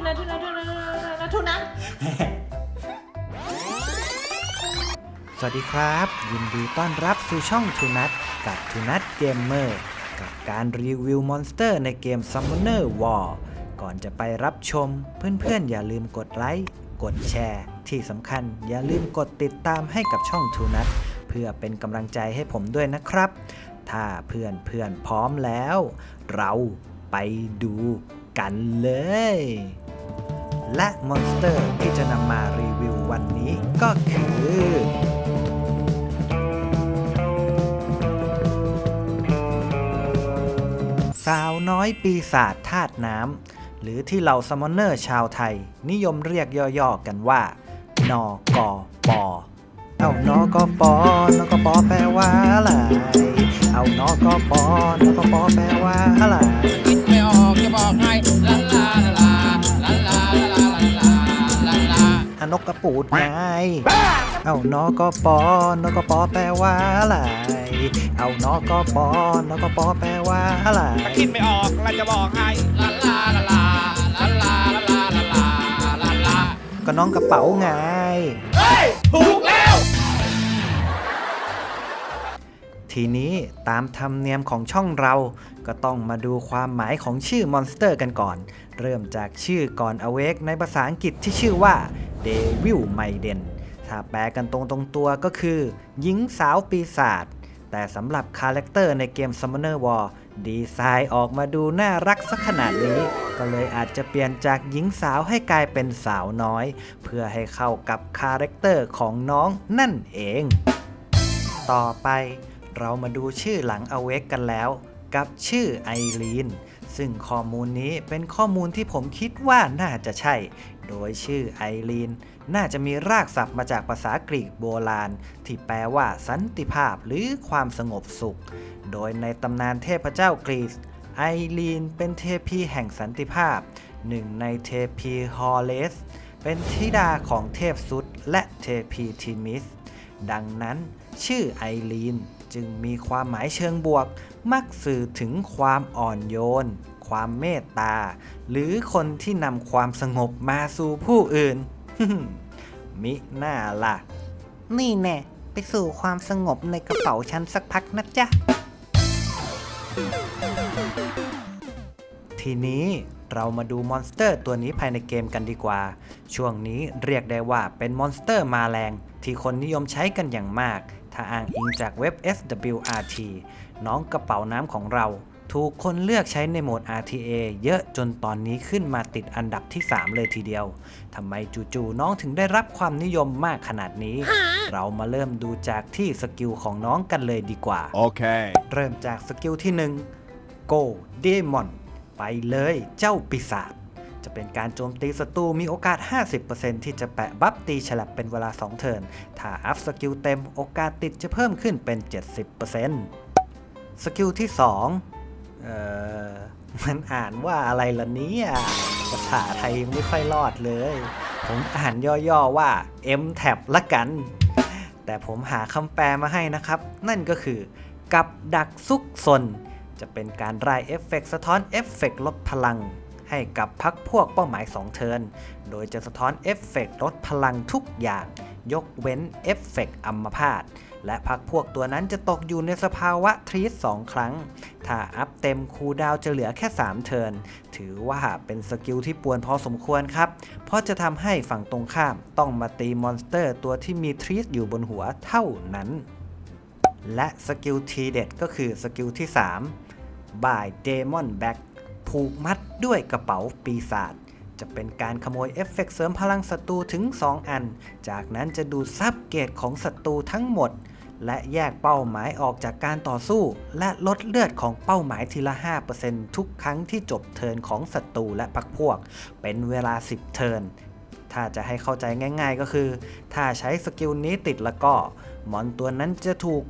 ทุนัททุนัททุนัททุนัททุนัทสวัสดีครับ ยินดีต้อนรับสู่ช่องทูนัทกับทูนัทเกมเมอร์กับการรีวิวมอนสเตอร์ในเกม Summoner War ก่อนจะไปรับชม เพื่อนๆ อย่าลืมกดไลค์กดแชร์ ที่สำคัญอย่าลืมกดติดตามให้กับช่องทูนัทเพื่อเป็นกำลังใจให้ผมด้วยนะครับ ถ้าเพื่อนเพื่อนๆพร้อมแล้ว เราไปดูกันเลย และมอนสเตอร์ที่จะนำมารีวิววันนี้ก็คือ สาวน้อยปีศาจธาตุน้ำ หรือที่เราซัมมอนเนอร์ชาวไทย นิยมเรียกย่อๆกันว่า นกปอเอานกปอนกปอแปลว่าอะไร เอานกปอนกปอแปลว่าอะไร นกกระปูดไง เอานกปอนกปอแปลว่าอะไร เอานกปอนกปอแปลว่าอะไรถ้าคิดไม่ออกเราจะบอกให้ลาลาลาลาลาลาลาลาลาลาลาก็น้องกระเป๋าไงถูกแล้ว ทีนี้ตามธรรมเนียมของช่องเรา ก็ต้องมาดูความหมายของชื่อมอนสเตอร์กันก่อน เริ่มจากชื่อก่อนอเวกในภาษาอังกฤษที่ชื่อว่า Devil Maiden ถ้าแปลกันตรงตรงๆตัวก็คือ หญิงสาวปีศาจแต่สำหรับคาแรคเตอร์ในเกม Summoner War ดีไซน์ออกมาดูน่ารักสักขนาดนี้ ก็เลยอาจจะเปลี่ยนจากหญิงสาวให้กลายเป็นสาวน้อย เพื่อให้เข้ากับคาแรคเตอร์ของน้องนั่นเอง ต่อไป เรามาดูชื่อหลังอเวกกันแล้ว กับชื่อไอรีนซึ่งข้อมูลนี้เป็นข้อมูลที่ผมคิดว่าน่าจะใช่ โดยชื่อไอรีนน่าจะมีรากศัพท์มาจากภาษากรีกโบราณ ที่แปลว่าสันติภาพหรือความสงบสุข โดยในตำนานเทพเจ้ากรีซไอรีนเป็นเทพีแห่งสันติภาพ หนึ่งในเทพีฮอเลส เป็นธิดาของเทพซุดและเทพีทิมิส ดังนั้นชื่อไอรีน จึงมีความหมายเชิงบวก มักสื่อถึงความอ่อนโยน ความเมตตา หรือคนที่นำความสงบมาสู่ผู้อื่น มิน่าล่ะ นี่แน่ไปสู่ความสงบในกระเป๋าฉันสักพักนะจ๊ะ ทีนี้เรามาดูมอนสเตอร์ตัวนี้ภายในเกมกันดีกว่า ช่วงนี้เรียกได้ว่าเป็นมอนสเตอร์มาแรง ที่คนนิยมใช้กันอย่างมาก ถ้าอ้างอิงจากเว็บ SWRT น้องกระเป๋าน้ำของเรา ถูกคนเลือกใช้ในโหมด RTA เยอะจนตอนนี้ขึ้นมาติดอันดับที่ 3 เลยทีเดียวทำไมจู่ๆน้องถึงได้รับความนิยมมากขนาดนี้ เรามาเริ่มดูจากที่สกิลของน้องกันเลยดีกว่า Okay. เริ่มจากสกิลที่ 1 Go Demon ไปเลยเจ้าปีศาจ จะเป็นการโจมตีศัตรูมีโอกาส 50%ที่จะแปะบัฟตีฉลับเป็นเวลา 2 เทิร์น ถ้าอัพสกิลเต็มโอกาสติดจะเพิ่มขึ้นเป็น 70%สกิลที่ 2 เอ่อ มันอ่านว่าอะไรล่ะเนี่ยภาษาไทยยังไม่ค่อยรอดเลย ผมอ่านย่อๆว่า M tab ละกัน แต่ผมหาคำแปลมาให้นะครับ นั่นก็คือกับดักซุกซนจะเป็นการรายเอฟเฟกต์สะท้อนเอฟเฟกต์ลดพลัง ให้กับพักพวกเป้าหมาย 2 เทิน โดยจะสะท้อนเอฟเฟกต์ลดพลังทุกอย่าง ยกเว้นเอฟเฟกต์อัมพาต และพักพวกตัวนั้นจะตกอยู่ในสภาวะทรีส2ครั้ง ถ้าอัพเต็มคูดาวจะเหลือแค่ 3 เทิน ถือว่าเป็นสกิลที่ป่วนพอสมควรครับ เพราะจะทำให้ฝั่งตรงข้ามต้องมาตีมอนสเตอร์ตัวที่มีทรีสอยู่บนหัวเท่านั้นและสกิลทีเด็ดก็คือสกิลที่3บ่ายเดมอนแบ็ก ผูกมัดด้วยกระเป๋าปีศาจจะเป็นการขโมยเอฟเฟกต์เสริมพลังศัตรูถึง 2 อัน จากนั้นจะดูดซับเกรดของศัตรูทั้งหมด และแยกเป้าหมายออกจากการต่อสู้ และลดเลือดของเป้าหมายทีละ 5%ทุกครั้งที่จบเทิร์นของศัตรูและพักพวก เป็นเวลา 10 เทิร์นถ้าจะให้เข้าใจง่าย ๆ ก็คือ ถ้าใช้สกิลนี้ติดแล้วก็ มอนตัวนั้นจะถูก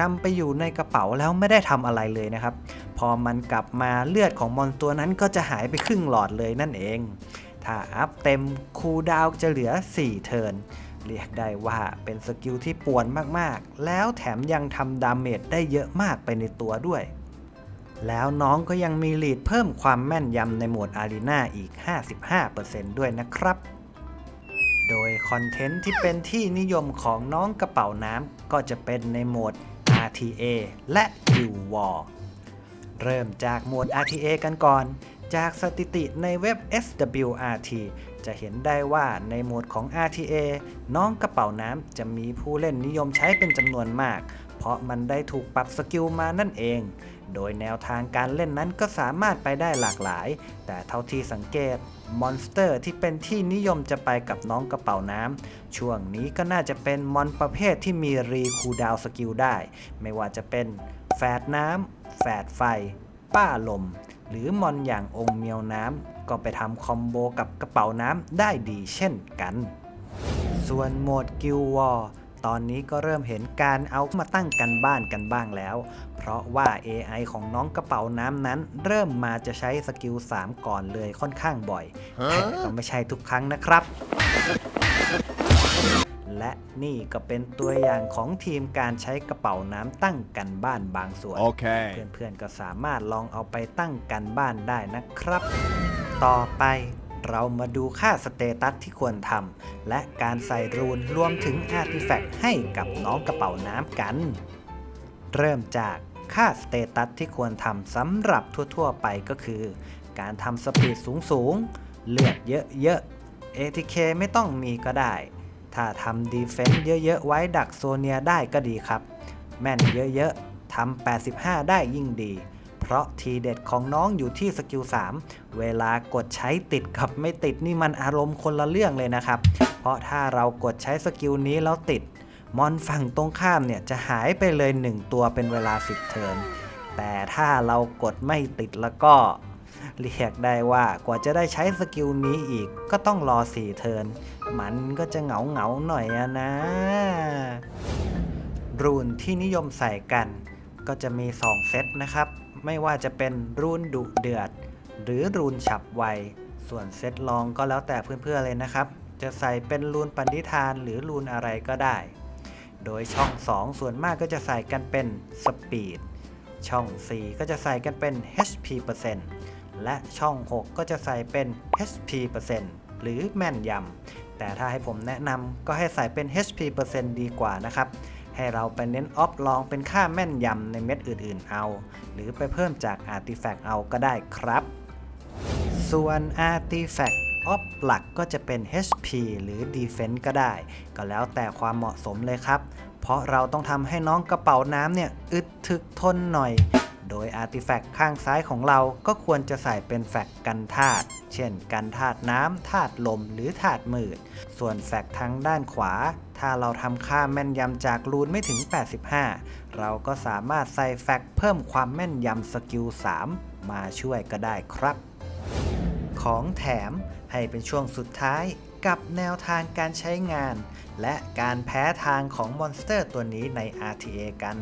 นำไปอยู่ในกระเป๋าแล้วไม่ได้ทำอะไรเลยนะครับ พอมันกลับมาเลือดของมอนตัวนั้นก็จะหายไปครึ่งหลอดเลยนั่นเอง ถ้าอัพเต็มคูดาวจะเหลือ 4 เทิร์นเรียกได้ว่าเป็นสกิลที่ป่วนมากๆ แล้วแถมยังทำดาเมจได้เยอะมากไปในตัวด้วย แล้วน้องก็ยังมีลีดเพิ่มความแม่นยำในโหมดอารีนาอีก 55%ด้วยนะครับโดยคอนเทนต์ที่เป็นที่นิยมของน้องกระเป๋าน้ำก็จะเป็นในโหมด RTA และ UWAR เริ่มจากโหมด RTA กันก่อน จากสถิติในเว็บ SWRT จะเห็นได้ว่าในโหมดของ RTA น้องกระเป๋าน้ำจะมีผู้เล่นนิยมใช้เป็นจำนวนมาก เพราะมันได้ถูกปรับสกิลมานั่นเอง โดยแนวทางการเล่นนั้นก็สามารถไปได้หลากหลาย แต่เท่าที่สังเกต มอนสเตอร์ที่เป็นที่นิยมจะไปกับน้องกระเป๋าน้ำ ช่วงนี้ก็น่าจะเป็นมอนประเภทที่มีรีคูดาวสกิลได้ ไม่ว่าจะเป็นแฝดน้ำ แฝดไฟ ป้าลม หรือมอนอย่างองค์เมียวน้ำ ก็ไปทำคอมโบกับกระเป๋าน้ำได้ดีเช่นกัน ส่วนโหมดกิลวอร์ ตอนนี้ก็เริ่มเห็นการเอามาตั้งกันบ้านกันบ้างแล้ว เพราะว่า AI ของน้องกระเป๋าน้ำนั้น เริ่มมาจะใช้สกิล 3 ก่อนเลยค่อนข้างบ่อยแต่ก็ไม่ใช่ทุกครั้งนะครับ และนี่ก็เป็นตัวอย่างของทีมการใช้กระเป๋าน้ำตั้งกันบ้านบางส่วน Okay. เพื่อนๆก็สามารถลองเอาไปตั้งกันบ้านได้นะครับ ต่อไป เรามาดูค่าสเตตัสที่ควรทำและการใส่รูนรวมถึงอาร์ติแฟกต์ให้กับน้องกระเป๋าน้ำกัน เริ่มจากค่าสเตตัสที่ควรทำสำหรับทั่วๆไปก็คือ การทำสปีดสูงๆ เลือดเยอะๆ ATK ไม่ต้องมีก็ได้ ถ้าทำดีเฟนต์เยอะๆ ไว้ดักโซเนียได้ก็ดีครับ แม่นเยอะๆทำ85 ได้ยิ่งดี เพราะทีเด็ดของน้องอยู่ที่สกิล3 เวลากดใช้ติดกับไม่ติดนี่มันอารมณ์คนละเรื่องเลยนะครับ เพราะถ้าเรากดใช้สกิลนี้แล้วติด มอนฝั่งตรงข้ามเนี่ยจะหายไปเลย 1 ตัวเป็นเวลา 10 เทิร์น แต่ถ้าเรากดไม่ติดแล้วก็เรียกได้ว่ากว่าจะได้ใช้สกิลนี้อีกก็ต้องรอ 4 เทิร์น มันก็จะเหงาเหงาหน่อยอนะรูนที่นิยมใส่กันก็จะมี 2 เซตนะครับ ไม่ว่าจะเป็นรูนดุเดือด หรือรูนฉับไว ส่วนเซตรองก็แล้วแต่เพื่อนๆเลยนะครับ จะใส่เป็นรูนปันธิธานหรือรูนอะไรก็ได้ โดยช่อง 2 ส่วนมากก็จะใส่กันเป็นสปีด ช่อง 4 ก็จะใส่กันเป็น HP เปอร์เซ็นต์และช่อง 6 ก็จะใส่เป็น HP เปอร์เซ็นต์หรือแม่นยำแต่ถ้าให้ผมแนะนำก็ให้ใส่เป็น HP เปอร์เซ็นต์ดีกว่านะครับ ให้เราไปเน้นออฟลองเป็นค่าแม่นยำในเม็ดอื่นๆเอา หรือไปเพิ่มจากอาร์ติแฟกต์เอาก็ได้ครับ ส่วนอาร์ติแฟกต์ออฟหลักก็จะเป็น HP หรือ Defense ก็ได้ ก็แล้วแต่ความเหมาะสมเลยครับ เพราะเราต้องทำให้น้องกระเป๋าน้ำเนี่ยอึดถึกทนหน่อย โดย Artifact ข้างซ้ายของเราก็ควรจะใส่เป็นแฟกกันธาตุเช่น กันธาตุน้ำธาตุลมหรือธาตุมืด ส่วนแฟกทางด้านขวา ถ้าเราทำค่าแม่นยำจากรูนไม่ถึง 85 เราก็สามารถใส่แฟกเพิ่มความแม่นยำสกิล 3 มาช่วยก็ได้ครับ ของแถมให้เป็นช่วงสุดท้ายกับแนวทางการใช้งาน และการแพ้ทางของมอนสเตอร์ตัวนี้ใน RTA กัน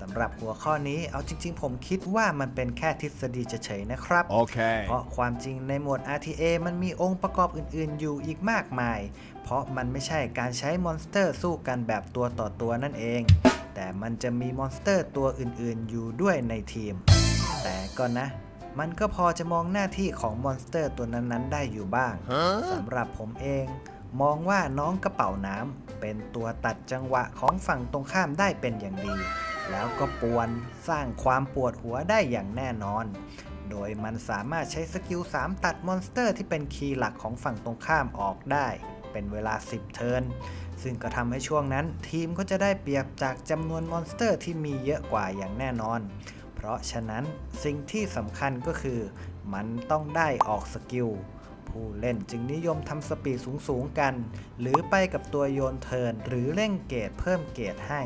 สำหรับหัวข้อนี้เอาจริง ๆ ผมคิดว่ามันเป็นแค่ทฤษฎีเฉยๆนะครับ Okay. เพราะความจริงในโหมด RTA มันมีองค์ประกอบอื่นๆ อยู่อีกมากมาย เพราะมันไม่ใช่การใช้มอนสเตอร์สู้กันแบบตัวต่อตัวนั่นเอง แต่มันจะมีมอนสเตอร์ตัวอื่นๆ อยู่ด้วยในทีม แต่ก็นะมันก็พอจะมองหน้าที่ของมอนสเตอร์ตัวนั้นๆ ได้อยู่บ้างสำหรับผมเอง มองว่าน้องกระเป๋าน้ำเป็นตัวตัดจังหวะของฝั่งตรงข้ามได้เป็นอย่างดี แล้วก็ปวนสร้างความปวดหัวได้อย่างแน่นอน โดยมันสามารถใช้สกิล 3 ตัดมอนสเตอร์ที่เป็นคีย์หลักของฝั่งตรงข้ามออกได้ เป็นเวลา 10 เทิร์นซึ่งก็ทำให้ช่วงนั้นทีมก็จะได้เปรียบจากจำนวนมอนสเตอร์ที่มีเยอะกว่าอย่างแน่นอน เพราะฉะนั้นสิ่งที่สำคัญก็คือ มันต้องได้ออกสกิลผู้เล่นจึงนิยมทำสปีดสูงๆกัน หรือไปกับตัวโยนเทิร์นหรือเร่งเกรดเพิ่มเกรดให้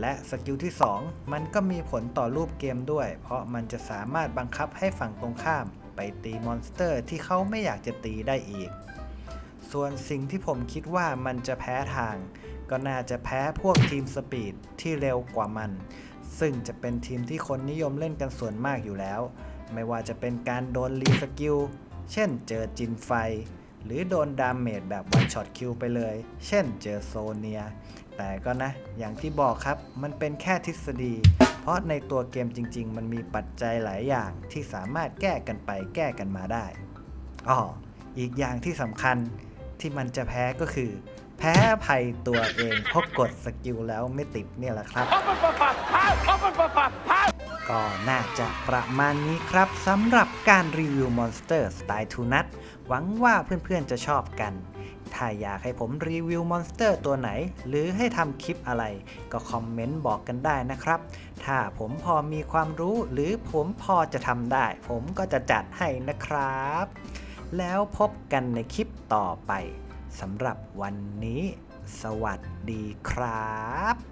และสกิลที่ 2 มันก็มีผลต่อรูปเกมด้วย เพราะมันจะสามารถบังคับให้ฝั่งตรงข้าม ไปตีมอนสเตอร์ที่เขาไม่อยากจะตีได้อีก ส่วนสิ่งที่ผมคิดว่ามันจะแพ้ทาง ก็น่าจะแพ้พวกทีมสปีดที่เร็วกว่ามัน ซึ่งจะเป็นทีมที่คนนิยมเล่นกันส่วนมากอยู่แล้ว ไม่ว่าจะเป็นการโดนรีสกิล เช่นเจอจินไฟ หรือโดนดามเมจแบบวันช็อตคิวไปเลย เช่นเจอโซเนีย แต่ก็นะ อย่างที่บอกครับ มันเป็นแค่ทฤษฎี เพราะในตัวเกมจริง ๆ มันมีปัจจัยหลายอย่างที่สามารถแก้กันไปแก้กันมาได้อ๋ออีกอย่างที่สำคัญที่มันจะแพ้ก็คือ แพ้ภัยตัวเองเพราะกดสกิลแล้วไม่ติดเนี่ยแหละครับ ก็น่าจะประมาณนี้ครับสำหรับการรีวิวมอนสเตอร์สไตล์ทูนัทหวังว่าเพื่อนๆจะชอบกัน ถ้าอยากให้ผมรีวิวมอนสเตอร์ตัวไหน หรือให้ทำคลิปอะไร ก็คอมเมนต์บอกกันได้นะครับ ถ้าผมพอมีความรู้หรือผมพอจะทำได้ ผมก็จะจัดให้นะครับ แล้วพบกันในคลิปต่อไปสำหรับวันนี้ สวัสดีครับ